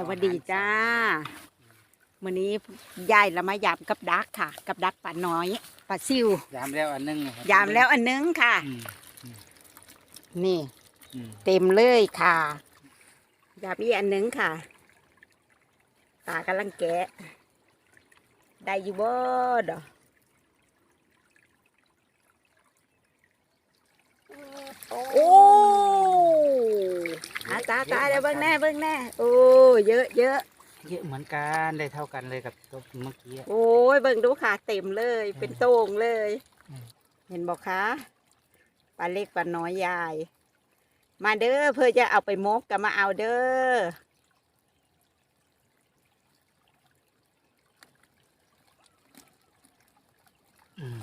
สวัสดีจ้าวันนี้ยายละมายามกับดักค่ะ กับดักป่าน้อยป่าซิวยามแล้วอันหนึงนะครับยามแล้วอันนึงค่ะ อืมนี่ อืมเต็มเลยค่ะยามอีกอันนึงค่ะตากำลังแกะได้อยู่บ่ดอกโอ้อา ตาตาเดี๋ยวเบิ่งแน่เบิ่งแน่โอ้เยอะเยอะเยอะเหมือนกันได้เท่ากันเลยกับตัวเมื่อกี้อะโอ้ยเบิ่งดูค่ะเต็มเลย เป็นโต่งเลยอืมเห็นบอกคะปลาเล็กปลาน้อยยาย มาเด้อเพื่อจะเอาไปมกก็มาเอาเด้ออืม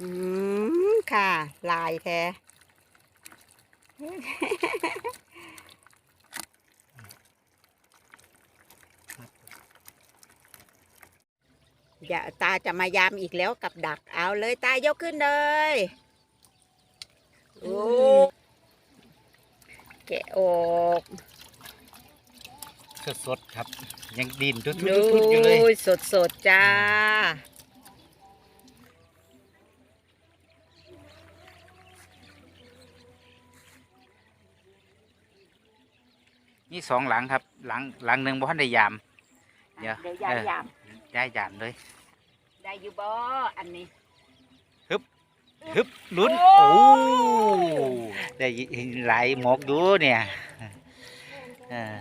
อืมค่ะ ลายแท้ อย่าตาจะมายามอีกแล้วกับดักเอาเลยตายกขึ้นเลยโอ้แกะออกสดๆครับ ยังดินทุดูดๆๆอยู่เลยสดสดๆจ้า นี่สองหลังครับ หลังหลังหนึ่งบ่ทันได้ยาม เดี๋ยวเดี๋ยวยายเออ ยามย้ายยามเลย ได้อยู่บ่อันนี้ ฮึบลุ้น โอ้ โอ้ได้หลายหมอกดูเนี่ยเออ